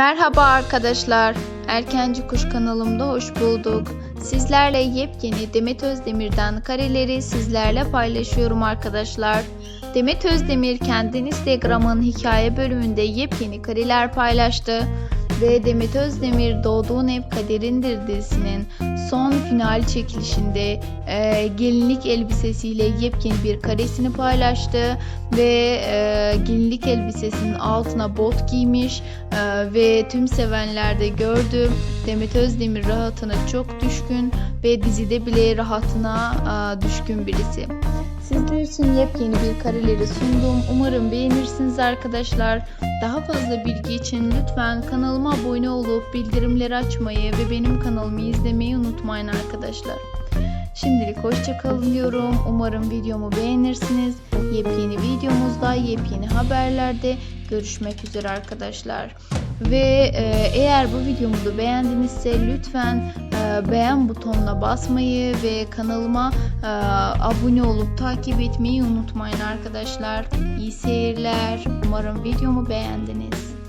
Merhaba arkadaşlar. Erkenci Kuş kanalımda hoş bulduk. Sizlerle yepyeni Demet Özdemir'den kareleri sizlerle paylaşıyorum arkadaşlar. Demet Özdemir kendi Instagram'ın hikaye bölümünde yepyeni kareler paylaştı. Ve Demet Özdemir Doğduğun Ev Kaderindir dizisinin son final çekilişinde e, gelinlik elbisesiyle yepyeni bir karesini paylaştı ve e, gelinlik elbisesinin altına bot giymiş e, ve tüm sevenler de gördü. Demet Özdemir rahatına çok düşkün ve dizide bile rahatına e, düşkün birisi. Sizler için yepyeni bir kareleri sundum. Umarım beğenirsiniz arkadaşlar. Daha fazla bilgi için lütfen kanalıma abone olup bildirimleri açmayı ve benim kanalımı izlemeyi unutmayın arkadaşlar. Şimdilik hoşçakalın diyorum. Umarım videomu beğenirsiniz. Yepyeni videomuzda, yepyeni haberlerde görüşmek üzere arkadaşlar. Ve e, eğer bu videomu da beğendinizse lütfen e, beğen butonuna basmayı ve kanalıma e, abone olup takip etmeyi unutmayın arkadaşlar. İyi seyirler. Umarım videomu beğendiniz.